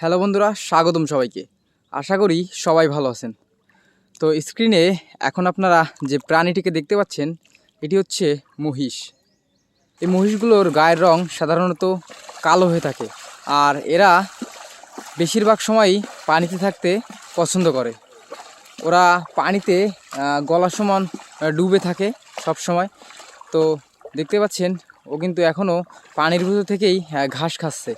Hello বন্ধুরা, স্বাগতম সবাইকে। আশা করি সবাই ভালো আছেন। তো স্ক্রিনে এখন আপনারা যে প্রাণীটিকে দেখতে পাচ্ছেন, এটি হচ্ছে মহিষ। এই মহিষগুলোর গায়ের রং সাধারণত কালো হয়ে থাকে আর এরা বেশিরভাগ সময়ই পানিতে থাকতে পছন্দ করে। ওরা পানিতে গলা সমান ডুবে থাকে সব সময় তো দেখতে পাচ্ছেন, ও কিন্তু এখনও পানির ভিতর থেকেই ঘাস খাচ্ছে।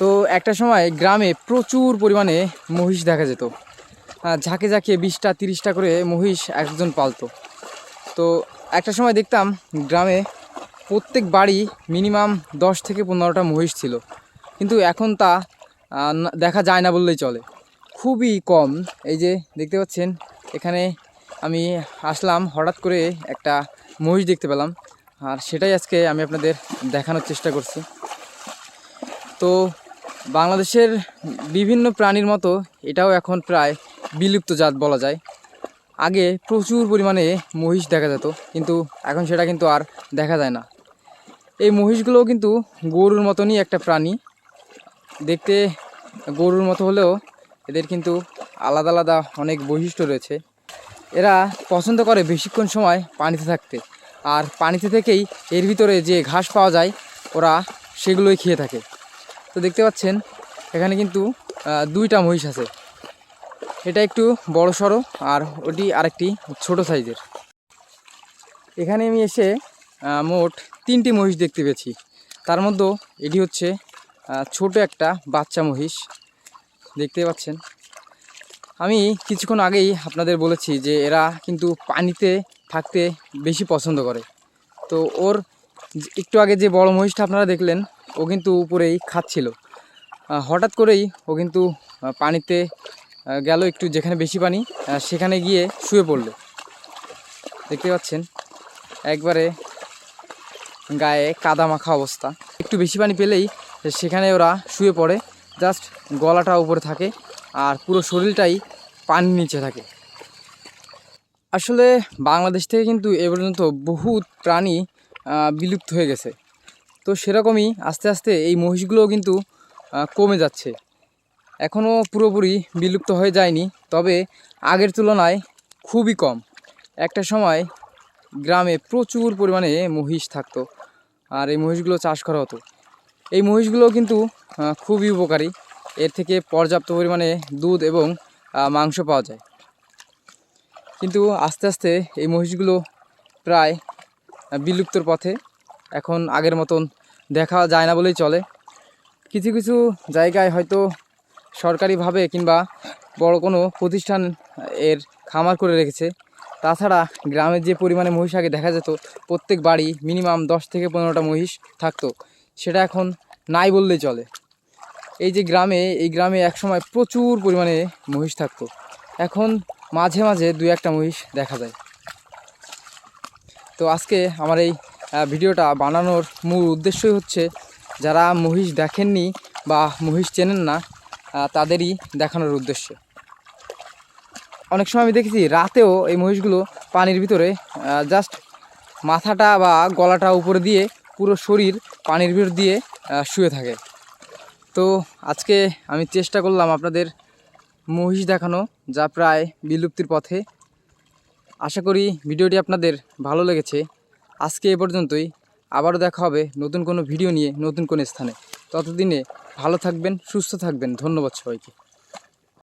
তো একটা সময় গ্রামে প্রচুর পরিমাণে মহিষ দেখা যেত। ঝাঁকে ঝাঁকে বিশটা, তিরিশটা করে মহিষ একজন পালতো। তো একটা সময় দেখতাম গ্রামে প্রত্যেক বাড়ি মিনিমাম দশ থেকে পনেরোটা মহিষ ছিল। কিন্তু এখন তা দেখা যায় না বললেই চলে। খুবই কম। এই যে দেখতে পাচ্ছেন, এখানে আমি আসলাম, হঠাৎ করে একটা মহিষ দেখতে পেলাম। আর সেটাই আজকে আমি আপনাদের দেখানোর চেষ্টা করছি। তো বাংলাদেশের বিভিন্ন প্রাণীর মতো এটাও এখন প্রায় বিলুপ্ত জাত বলা যায়। আগে প্রচুর পরিমাণে মহিষ দেখা যেত, কিন্তু এখন সেটা কিন্তু আর দেখা যায় না। এই মহিষগুলোও কিন্তু গরুর মতনই একটা প্রাণী। দেখতে গরুর মতো হলেও এদের কিন্তু আলাদা আলাদা অনেক বৈশিষ্ট্য রয়েছে। এরা পছন্দ করে বেশিক্ষণ সময় পানিতে থাকতে। আর পানিতে থেকেই এর ভিতরে যে ঘাস পাওয়া যায়, ওরা সেগুলোই খেয়ে থাকে। তো দেখতে পাচ্ছেন, এখানে কিন্তু দুইটা মহিষ আছে। এটা একটু বড় সড়ো, আর ওটি আরেকটি ছোট সাইজের। এখানে আমি এসে মোট তিনটি মহিষ দেখতে পেয়েছি। তার মধ্যে এটি হচ্ছে ছোট একটা বাচ্চা মহিষ। দেখতে পাচ্ছেন। আমি কিছুক্ষণ আগেই আপনাদের বলেছি যে এরা কিন্তু পানিতে থাকতে বেশি পছন্দ করে। তো ওর একটু আগে যে বড় মহিষটা আপনারা দেখলেন ও কিন্তু উপরেই খাচ্ছিল। হঠাৎ করেই ও কিন্তু পানিতে গেল একটু যেখানে বেশি পানি সেখানে গিয়ে শুয়ে পড়ল। দেখতে পাচ্ছেন, একবারে গায়ে কাদা মাখা অবস্থা। একটু বেশি পানি পেলেই সেখানে ওরা শুয়ে পড়ে। জাস্ট গলাটা উপরে থাকে আর পুরো শরীরটাই পানির নিচে থাকে। আসলে বাংলাদেশ থেকে কিন্তু এ পর্যন্ত বহু প্রাণী বিলুপ্ত হয়ে গেছে। তো সেরকমই আস্তে আস্তে এই মহিষগুলোও কিন্তু কমে যাচ্ছে। এখনও পুরোপুরি বিলুপ্ত হয়ে যায়নি, তবে আগের তুলনায় খুবই কম। একটা সময় গ্রামে প্রচুর পরিমাণে মহিষ থাকতো, আর এই মহিষগুলো চাষ করা হতো। এই মহিষগুলো কিন্তু খুবই উপকারী। এর থেকে পর্যাপ্ত পরিমাণে দুধ এবং মাংস পাওয়া যায়। কিন্তু আস্তে আস্তে এই মহিষগুলো প্রায় বিলুপ্তর পথে এখন আগের মতন দেখা যায় না বলেই চলে। কিছু কিছু জায়গায় হয়তো সরকারিভাবে কিংবা বড় কোনো প্রতিষ্ঠান এর খামার করে রেখেছে। তাছাড়া গ্রামের যে পরিমাণে মহিষ আগে দেখা যেত, প্রত্যেক বাড়ি মিনিমাম দশ থেকে পনেরোটা মহিষ থাকতো। সেটা এখন নাই বললেই চলে। এই যে গ্রামে, এই গ্রামে একসময় প্রচুর পরিমাণে মহিষ থাকতো। এখন মাঝে মাঝে দু একটা মহিষ দেখা যায়। তো আজকে আমার এই ভিডিওটা বানানোর মূল উদ্দেশ্যই হচ্ছে যারা মহিষ দেখেননি বা মহিষ চেনেন না তাদেরই দেখানোর উদ্দেশ্য। অনেক সময় আমি দেখেছি রাতেও এই মহিষগুলো পানির ভিতরে জাস্ট মাথাটা বা গলাটা উপরে দিয়ে পুরো শরীর পানির ভিতর দিয়ে শুয়ে থাকে। তো আজকে আমি চেষ্টা করলাম আপনাদের মহিষ দেখানো যা প্রায় বিলুপ্তির পথে। আশা করি ভিডিওটি আপনাদের ভালো লেগেছে। আজকে এ পর্যন্তই। আবারও দেখা হবে নতুন কোনো ভিডিও নিয়ে নতুন কোনো স্থানে। ততদিনে ভালো থাকবেন, সুস্থ থাকবেন। ধন্যবাদ সবাইকে।